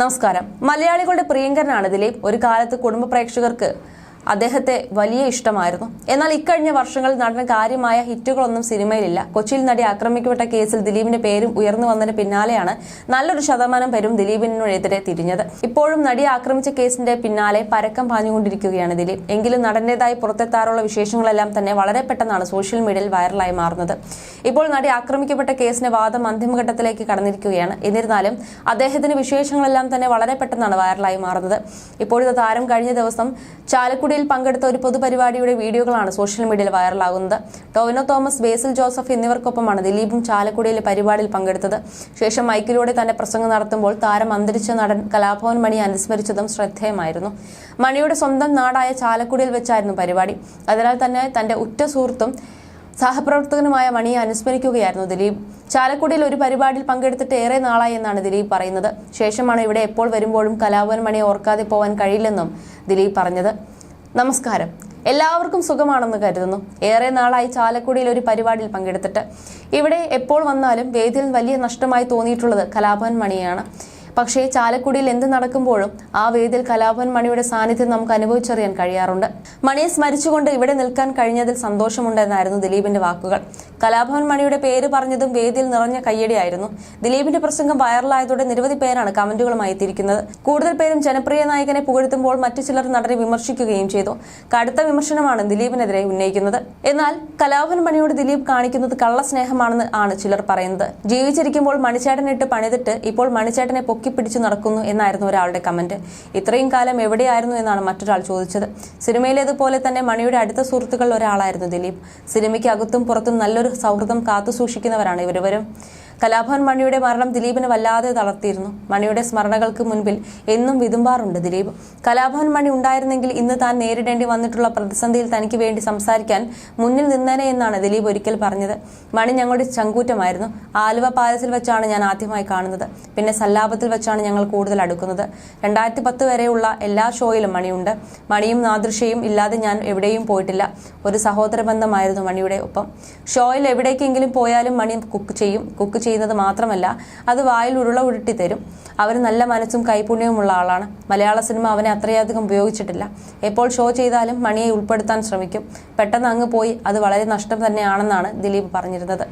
നമസ്കാരം. മലയാളികളുടെ പ്രിയങ്കരനാണ് ദിലീപ്. ഒരു കാലത്ത് കുടുംബ പ്രേക്ഷകർക്ക് അദ്ദേഹത്തെ വലിയ ഇഷ്ടമായിരുന്നു. എന്നാൽ ഇക്കഴിഞ്ഞ വർഷങ്ങളിൽ നടന്ന കാര്യമായ ഹിറ്റുകളൊന്നും സിനിമയിലില്ല. കൊച്ചിയിൽ നടി ആക്രമിക്കപ്പെട്ട കേസിൽ ദിലീപിന്റെ പേരും ഉയർന്നു വന്നതിന് പിന്നാലെയാണ് നല്ലൊരു ശതമാനം പേരും ദിലീപിനെതിരെ തിരിഞ്ഞത്. ഇപ്പോഴും നടി ആക്രമിച്ച കേസിന്റെ പിന്നാലെ പരക്കം പാഞ്ഞുകൊണ്ടിരിക്കുകയാണ് ദിലീപ്. എങ്കിലും നടന്റേതായി പുറത്തെത്താറുള്ള വിശേഷങ്ങളെല്ലാം തന്നെ വളരെ പെട്ടെന്നാണ് സോഷ്യൽ മീഡിയയിൽ വൈറലായി മാറുന്നത്. ഇപ്പോൾ നടി ആക്രമിക്കപ്പെട്ട കേസിന്റെ വാദം അന്തിമഘട്ടത്തിലേക്ക് കടന്നിരിക്കുകയാണ്. എന്നിരുന്നാലും അദ്ദേഹത്തിന്റെ വിശേഷങ്ങളെല്ലാം തന്നെ വളരെ പെട്ടെന്നാണ് വൈറലായി മാറുന്നത്. ഇപ്പോഴത്തെ താരം കഴിഞ്ഞ ദിവസം ചാലക്കുടിയിൽ പങ്കെടുത്ത ഒരു പൊതുപരിപാടിയുടെ വീഡിയോകളാണ് സോഷ്യൽ മീഡിയയിൽ വൈറലാകുന്നത്. ടോവിനോ തോമസ് ബേസിൽ ജോസഫ് എന്നിവർക്കൊപ്പമാണ് ദിലീപും ചാലക്കുടിയിലെ പരിപാടിയിൽ പങ്കെടുത്തത്. ശേഷം മൈക്കിലൂടെ തന്റെ പ്രസംഗം നടത്തുമ്പോൾ താരം അന്തരിച്ച നടൻ കലാഭവൻ മണി അനുസ്മരിച്ചതും ശ്രദ്ധേയമായിരുന്നു. മണിയുടെ സ്വന്തം നാടായ ചാലക്കുടിയിൽ വെച്ചായിരുന്നു പരിപാടി. അതിനാൽ തന്നെ തന്റെ ഉറ്റ സുഹൃത്തും സഹപ്രവർത്തകനുമായ മണിയെ അനുസ്മരിക്കുകയായിരുന്നു ദിലീപ്. ചാലക്കുടിയിൽ ഒരു പരിപാടിയിൽ പങ്കെടുത്തിട്ട് ഏറെ നാളായി എന്നാണ് ദിലീപ് പറയുന്നത്. ശേഷമാണ് ഇവിടെ എപ്പോൾ വരുമ്പോഴും കലാഭവൻ മണിയെ ഓർക്കാതെ പോവാൻ കഴിയില്ലെന്നും ദിലീപ് പറഞ്ഞത്. നമസ്കാരം. എല്ലാവർക്കും സുഖമാണെന്ന് കരുതുന്നു. ഏറെ നാളായി ചാലക്കുടിയിൽ ഒരു പരിപാടിയിൽ പങ്കെടുത്തിട്ട്. ഇവിടെ എപ്പോൾ വന്നാലും വേദിയിൽ വലിയ നഷ്ടമായി തോന്നിയിട്ടുള്ളത് കലാഭവൻ മണിയാണ്. പക്ഷേ ചാലക്കുടിയിൽ എന്ത് നടക്കുമ്പോഴും ആ വേദിയിൽ കലാഭവൻ മണിയുടെ സാന്നിധ്യം നമുക്ക് അനുഭവിച്ചറിയാൻ കഴിയാറുണ്ട്. മണിയെ സ്മരിച്ചുകൊണ്ട് ഇവിടെ നിൽക്കാൻ കഴിഞ്ഞതിൽ സന്തോഷമുണ്ടെന്നായിരുന്നു ദിലീപിന്റെ വാക്കുകൾ. കലാഭവൻ മണിയുടെ പേര് പറഞ്ഞതും വേദിയിൽ നിറഞ്ഞ കയ്യടിയായിരുന്നു. ദിലീപിന്റെ പ്രസംഗം വൈറലായതോടെ നിരവധി പേരാണ് കമന്റുകളുമായി എത്തിയിരിക്കുന്നത്. കൂടുതൽ പേരും ജനപ്രിയ നായകനെ പുകഴ്ത്തുമ്പോൾ മറ്റു ചിലർ നടനെ വിമർശിക്കുകയും ചെയ്തു. കടുത്ത വിമർശനമാണ് ദിലീപിനെതിരെ ഉന്നയിക്കുന്നത്. എന്നാൽ കലാഭവൻ മണിയോട് ദിലീപ് കാണിക്കുന്നത് കള്ളസ്നേഹമാണെന്ന് ആണ് ചിലർ പറയുന്നത്. ജീവിച്ചിരിക്കുമ്പോൾ മണിച്ചേട്ടനിട്ട് പണിതിട്ട് ഇപ്പോൾ മണിച്ചേട്ടനെ പൊക്കിപ്പിടിച്ചു നടക്കുന്നു എന്നായിരുന്നു ഒരാളുടെ കമന്റ്. ഇത്രയും കാലം എവിടെയായിരുന്നു എന്നാണ് മറ്റൊരാൾ ചോദിച്ചത്. സിനിമയിലേതുപോലെ തന്നെ മണിയുടെ അടുത്ത സുഹൃത്തുക്കളിൽ ഒരാളായിരുന്നു ദിലീപ്. സിനിമയ്ക്ക് അകത്തും പുറത്തും നല്ലൊരു സൗഹൃദം കാത്തു സൂക്ഷിക്കുന്നവരാണ് കലാഭവൻ മണിയുടെ മരണം ദിലീപിനെ വല്ലാതെ തളർത്തിയിരുന്നു. മണിയുടെ സ്മരണകൾക്ക് മുൻപിൽ എന്നും വിതുമ്പാറുണ്ട് ദിലീപ്. കലാഭവൻ മണി ഉണ്ടായിരുന്നെങ്കിൽ ഇന്ന് താൻ നേരിടേണ്ടി വന്നിട്ടുള്ള പ്രതിസന്ധിയിൽ തനിക്ക് വേണ്ടി സംസാരിക്കാൻ മുന്നിൽ നിന്നേനെ എന്നാണ് ദിലീപ് ഒരിക്കൽ പറഞ്ഞത്. മണി ഞങ്ങളുടെ ചങ്കൂറ്റമായിരുന്നു. ആലുവ പാലസിൽ വെച്ചാണ് ഞാൻ ആദ്യമായി കാണുന്നത്. പിന്നെ സല്ലാപത്തിൽ വെച്ചാണ് ഞങ്ങൾ കൂടുതൽ അടുക്കുന്നത്. രണ്ടായിരത്തി പത്ത് വരെയുള്ള എല്ലാ ഷോയിലും മണിയുണ്ട്. മണിയും നാദൃശ്യയും ഇല്ലാതെ ഞാൻ എവിടെയും പോയിട്ടില്ല. ഒരു സഹോദര ബന്ധമായിരുന്നു മണിയുടെ ഒപ്പം. ഷോയിൽ എവിടേക്കെങ്കിലും പോയാലും മണി കുക്ക് ചെയ്യും. കുക്ക് ചെയ്യുന്നത് മാത്രമല്ല അത് വായിൽ ഉരുള ഉരുട്ടി തരും. അവർ നല്ല മനസ്സും കൈപുണ്യവുമുള്ള ആളാണ്. മലയാള സിനിമ അവനെ അത്രയധികം ഉപയോഗിച്ചിട്ടില്ല. എപ്പോൾ ഷോ ചെയ്താലും മണിയെ ഉൾപ്പെടുത്താൻ ശ്രമിക്കും. പെട്ടെന്ന് അങ്ങ് പോയി അത് വളരെ നഷ്ടം തന്നെയാണെന്നാണ് ദിലീപ് പറഞ്ഞിരുന്നത്.